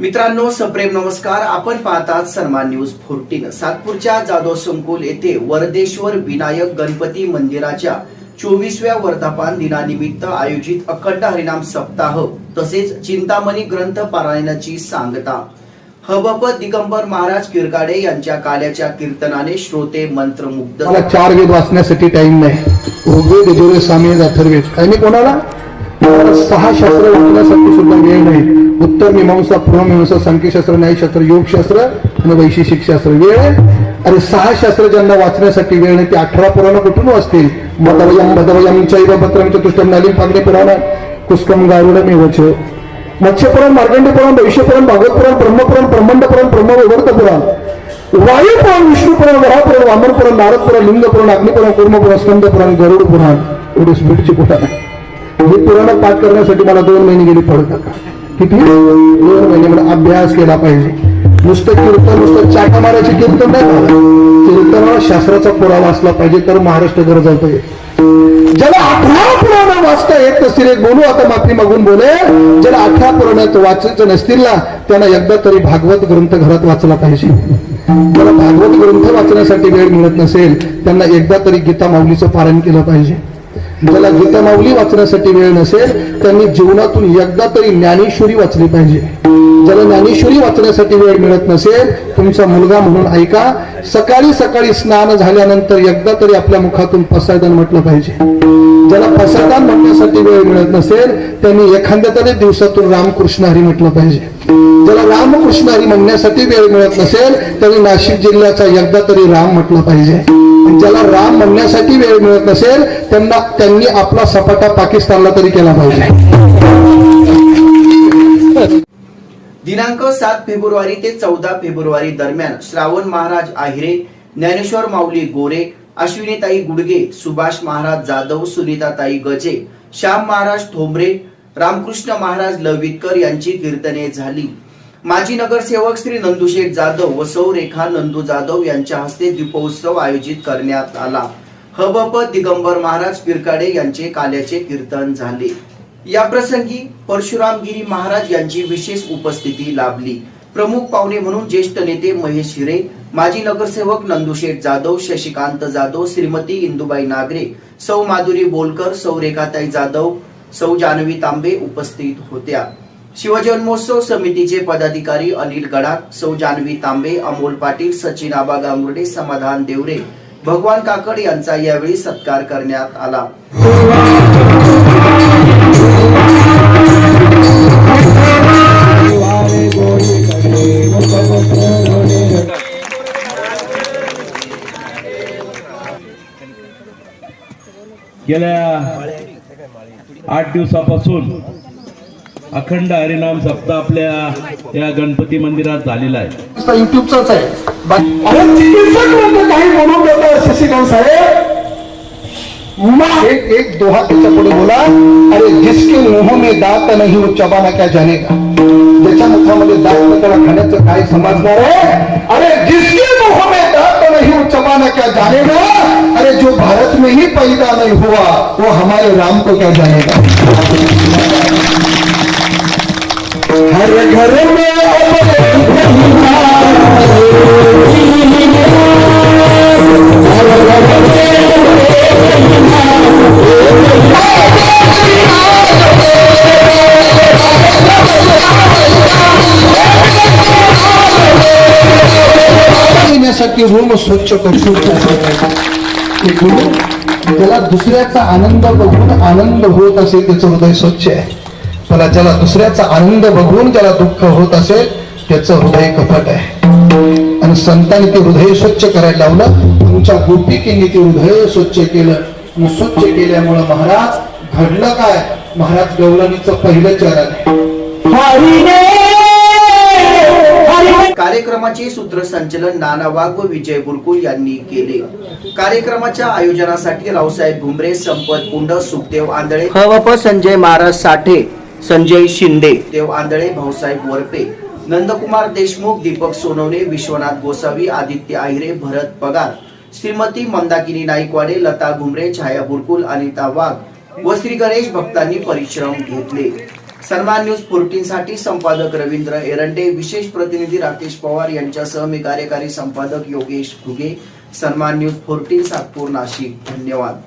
मित्रांनो सप्रेम नमस्कार. आपण पाहतात सन्मान न्यूज फोर्टीन. सातपूरच्या जाधव संकुल येथे वरदेश्वर विनायक गणपती मंदिराच्या चोवीसव्या वर्धापान दिनानिमित्त आयोजित अखंड हरिनाम सप्ताह तसेच चिंतामणी ग्रंथ पारायणाची सांगता. हबप दिगंबर महाराज किरकाडे यांच्या काल्याच्या कीर्तनाने श्रोते मंत्रमुग्ध मला चार वेद वाचण्यासाठी टाइम नाही. ऋग्वेद यजुर्वेद सामवेद अथर्वेद आणि कोणाला? सहा शास्त्र वाचण्यासाठी सुद्धा वेळ नाही. उत्तर मीमांसा पूर्वमीमांसा संख्यशास्त्र न्यायशास्त्र योगशास्त्र आणि वैशेषिक शास्त्र. वेळ आहे? अरे सहा शास्त्र ज्यांना वाचण्यासाठी वेळ नाही ते अठरा पुराण कुठून वाचतील? मदवयम मदवयम चैव पत्रम चतुष्टम नालिम फागणे पुराण कुस्कम गारुड मेवच. मत्स्यपुराण मार्गंडी पुराण भविष्यपुराण भागवतपुराण ब्रह्मपुराण ब्रह्मांड पुराण ब्रह्मविवर्त पुराण वायुपुराण विष्णुपुराण वरापुराण वामनपुराण नारदपुराण लिंगपुराण अग्निपुराण कुर्मपुराण स्कंद पुराण गरुड पुराण एवढी स्पीडची कुठं नाही म्हणजे पुराणात पाठ करण्यासाठी मला दोन महिने गेली पडतात किती? दोन महिने मला अभ्यास केला पाहिजे. नुसतं कीर्तन नुसतं चाटा मारायचे कीर्तन नाही झालं कीर्तनाला शास्त्राचा पुरावा असला पाहिजे तर महाराष्ट्र गरज ज्याला अठरा पुराण वाचता येत नसतील एक बोलू आता माफी मागून बोले. ज्याला अठरा पुराणात वाचायचं नसतील ना त्यांना एकदा तरी भागवत ग्रंथ घरात वाचला पाहिजे. ज्याला भागवत ग्रंथ वाचण्यासाठी वेळ मिळत नसेल त्यांना एकदा तरी गीता माऊलीचं पारायण केलं पाहिजे. ज्याला गीता माऊली वाचण्यासाठी वेळ नसेल त्यांनी जीवनातून एकदा तरी ज्ञानेश्वरी वाचली पाहिजे. ज्याला ज्ञानेश्वरी वाचण्यासाठी वेळ मिळत नसेल तुमचा मुलगा म्हणून ऐका सकाळी सकाळी स्नान झाल्यानंतर एकदा तरी आपल्या मुखातून पसायदान म्हटलं पाहिजे. ज्याला पसायदान म्हणण्यासाठी वेळ मिळत नसेल त्यांनी एखाद्या तरी दिवसातून रामकृष्ण हरी म्हटलं पाहिजे. ज्याला रामकृष्ण हरी म्हणण्यासाठी वेळ मिळत नसेल त्यांनी नाशिक जिल्ह्याचा एकदा तरी राम म्हटलं पाहिजे. ज्याला राम म्हणण्यासाठी वेळ मिळत नसेल त्यांना त्यांनी आपला सपाटा पाकिस्तानला तरी केला पाहिजे. दिनांक सात फेब्रुवारी ते चौदा फेब्रुवारी दरम्यान श्रावण महाराज आहिरे ज्ञानेश्वर माऊली गोरे अश्विनीताई गुडगे सुभाष महाराज जाधव सुनीताताई गजे श्याम महाराज ठोंबरे रामकृष्ण महाराज लवितकर यांची कीर्तने झाली. माजी नगरसेवक श्री नंदुशेठ जाधव व सौ रेखा नंदू जाधव यांच्या हस्ते दीपोत्सव आयोजित करण्यात आला. हबप दिगंबर महाराज पिरकाडे यांचे काल्याचे कीर्तन झाले. या प्रसंगी परशुरामगिरी महाराज यांची विशेष उपस्थिती लाभली. प्रमुख पाहुणे म्हणून ज्येष्ठ नेते महेश हिरे माजी नगरसेवक नंदुशेठ जाधव शशिकांत जाधव श्रीमती इंदुबाई नागरे सौ माधुरी बोलकर सौ रेखाताई जाधव सौ जानवी तांबे उपस्थित होत्या. शिवजन्मोत्सव समितीचे पदाधिकारी अनिल गडाख सौ जान्हवी तांबे अमोल पाटील सचिन आबा गांगुर्डे समाधान देवरे भगवान काकड यांचा यावेळी सत्कार करण्यात आला. गेल्या आठ दिवसापासून अखंड हरिनाम सप्ताह आपल्या या गणपती मंदिरात झालेला आहे. युट्यूबचाच आहे. एक एक दोहा त्याच्या पुढे बोला. अरे जिसके मुह में दात नाही चबाना क्या जाने का ज्याच्या मुखामध्ये दात नाही त्याला खाण्याचं काय समजणार आहे? अरे जिसके मुह में दात नहीं चबाना क्या जानेगा? अरे जो भारत में ही पैदा नहीं हुआ वो हमारे राम को क्या जानेगा? हर येण्यासाठी रूम स्वच्छ करू एक रूम दुसऱ्याचा आनंद बघून आनंद होत असेल त्याचं हृदय स्वच्छ आहे. पण ज्याला दुसऱ्याचा आनंद बघून ज्याला दुःख होत असेल त्याचं हृदय कपट आहे. आणि संतांनी ते हृदय स्वच्छ करायला लावलं. तुमच्या गोपिकेने ते हृदय स्वच्छ केलं. आणि स्वच्छ केल्यामुळं महाराज घडलं काय? महाराज गौराणीचं पहिलं चरण आहे. कार्यक्रमाचे सूत्रसंचलन नाना वाघ व विजय बुरकुल यांनी केले. कार्यक्रमाच्या आयोजनासाठी रावसाहेब भुमरे संपत कुंड सुखदेव आंधळे हवप संजय महाराज साठे. संजय शिंदे. देव आंधळे भाऊसाहेब वरपे नंदकुमार देशमुख दीपक सोनवणे विश्वनाथ गोसावी आदित्य आहिरे भरत पगार श्रीमती मंदाकिनी नाईकवाडे लता घुमरे छाया बुरकुल अनिता वाघ व श्री गणेश भक्तांनी परिश्रम घेतले. सन्मान न्यूज फोर्टीन साठी संपादक रवींद्र एरंडे विशेष प्रतिनिधी राकेश पवार यांच्यासह मी कार्यकारी संपादक योगेश घुगे. सन्मान न्यूज फोर्टीन सातपूर नाशिक. धन्यवाद.